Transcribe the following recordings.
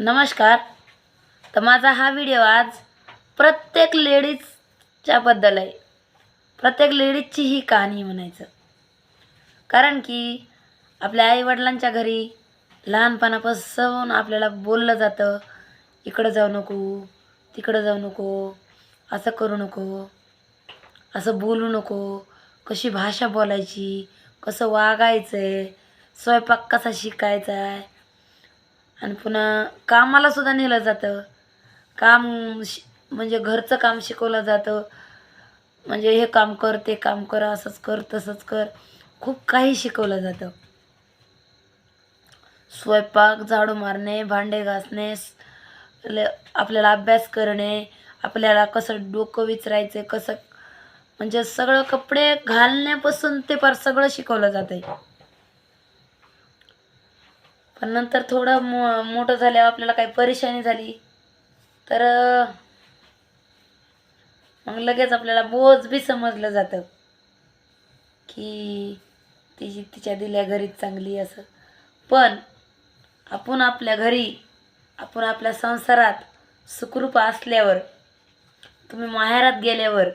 नमस्कार. तर माझा हा व्हिडिओ आज प्रत्येक लेडीजच्याबद्दल आहे. प्रत्येक लेडीजची ही कहाणी म्हणायचं. कारण की आपल्या आईवडिलांच्या घरी लहानपणापासून आपल्याला बोललं जातं इकडं जाऊ नको तिकडं जाऊ नको असं करू नको असं बोलू नको कशी भाषा बोलायची कसं वागायचं आहे स्वयंपाक कसा शिकायचा आहे आणि पुन्हा कामाला सुद्धा नेलं जातं. काम शि म्हणजे घरचं काम शिकवलं जातं. म्हणजे हे काम कर ते काम कर असंच कर तसंच कर. खूप काही शिकवलं जातं. स्वयंपाक झाडू मारणे भांडे घासणे ल- आपल्याला अभ्यास करणे आपल्याला कसं डोकं विचारायचं कसं म्हणजे सगळं कपडे घालण्यापासून ते फार सगळं शिकवलं जातं आहे पण नंतर थोडं मो मोठं झाल्यावर आपल्याला काही परेशानी झाली. तर मग लगेच आपल्याला बोज बी समजलं जातं की तिची तिच्या दिल्या घरीच चांगली असं. पण आपण आपल्या घरी आपण आपल्या संसारात सुखरूप असल्यावर तुम्ही माहेरात गेल्यावर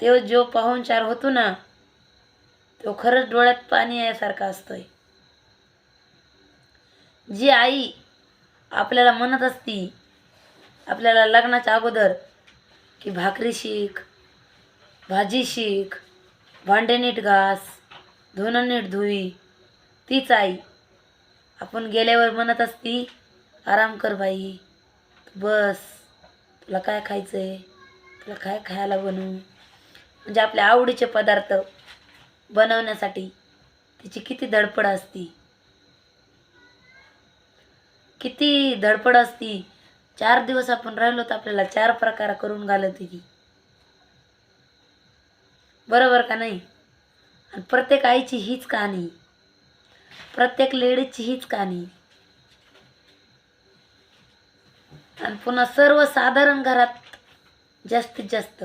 तो जो पाहुणचार होतो ना तो खरंच डोळ्यात पाणी यासारखा असतोय. जी आई आपल्याला म्हणत असती आपल्याला लग्नाच्या अगोदर की भाकरी शिक भाजी शिक भांडे नीट घास धुणं नीट धुई. तीच आई आपण गेल्यावर म्हणत असती आराम कर बाई बस तुला काय खायचं आहे तुला काय खायला बनवू? म्हणजे आपल्या आवडीचे पदार्थ बनवण्यासाठी तिची किती धडपड असती. किती धडपड असती. चार दिवस आपण राहिलो तर आपल्याला चार प्रकार करून घालत ती बरोबर का नाही? आणि प्रत्येक आईची हीच कहाणी. प्रत्येक लेडीजची हीच कहाणी. आणि पुन्हा सर्वसाधारण घरात जास्तीत जास्त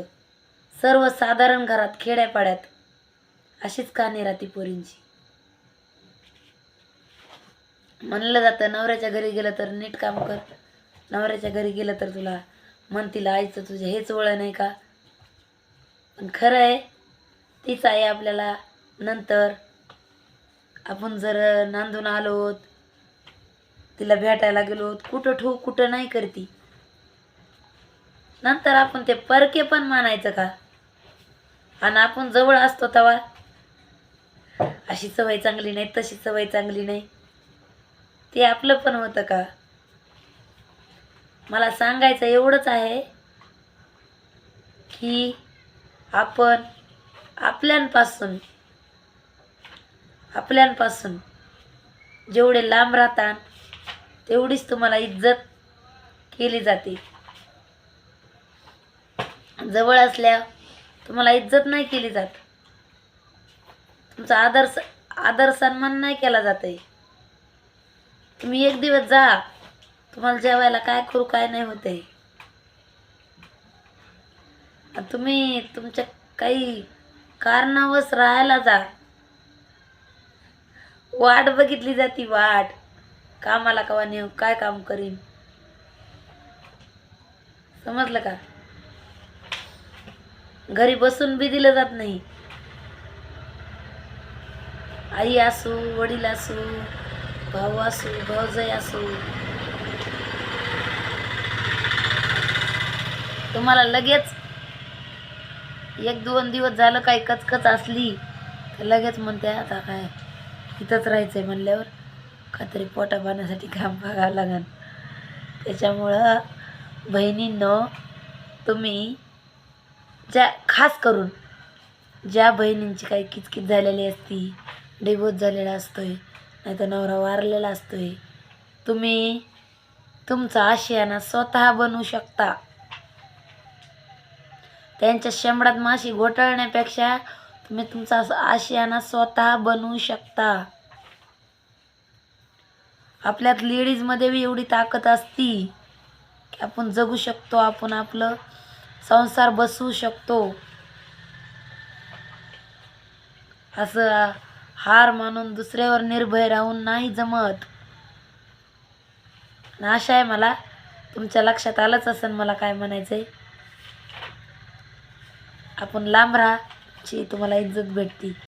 सर्वसाधारण घरात खेड्यापाड्यात अशीच कहाणी राहते पोरींची. म्हणलं जातं नवऱ्याच्या घरी गेलं तर नीट काम कर. नवऱ्याच्या घरी गेलं तर तुला म्हणतील आईचं तुझं हेच वळण नाही का? पण खरं आहे तीच आहे आपल्याला नंतर आपण जर नांदून आलो तिला भेटायला गेलो कुठं ठेवू कुठं नाही करती. नंतर आपण ते परके पण मानायचं का? आणि आपण जवळ असतो तेव्हा अशी सवय चांगली नाही तशी सवय चांगली नाही. ते आपलं पण होतं का? मला सांगायचं एवढंच आहे की आपण आपल्यांपासून आपल्यांपासून जेवढे लांब राहतात तेवढीच तुम्हाला इज्जत केली जाते. जवळ असल्या तुम्हाला इज्जत नाही केली जात. तुमचा आदर स- आदर सन्मान नाही केला जात आहे तुम्ही एक दिवस जा. तुम्हाला जेवायला काय करू काय नाही होते तुम्ही तुमच्या काही कारणावश राहायला जा. वाट बघितली जाती वाट. कामाला कवा नेऊ काय काम करीन? समजलं का? घरी बसून बी दिलं जात नाही. आई असू वडील असू भाऊ असू भाऊजाई असू तुम्हाला लगेच एक दोन दिवस झालं काही कचकच असली तर लगेच म्हणते आता काय इथंच राहायचं आहे म्हणल्यावर काहीतरी पोटा पाण्यासाठी काम बघावं लागेल. त्याच्यामुळं बहिणींनो तुम्ही ज्या खास करून ज्या बहिणींची काही किचकिच झालेली असती डिवोर्स झालेला असतोय नाही तर नवरा वारलेला असतोय. तुम्ही तुमचा आशियाना स्वतः बनवू शकता. त्यांच्या शेंबडात माशी घोटाळण्यापेक्षा तुम्ही तुमचा आशियाना स्वतः बनवू शकता. आपल्यात लेडीजमध्ये बी एवढी ताकद असती की आपण जगू शकतो आपण आपलं संसार बसवू शकतो. असं हार मानून दुसऱ्यावर निर्भय राहून नाही जमत. आशा आहे मला. तुमच्या लक्षात आलंच असेल मला काय म्हणायचं आहे आपण लांब राहा ची तुम्हाला इज्जत भेटती.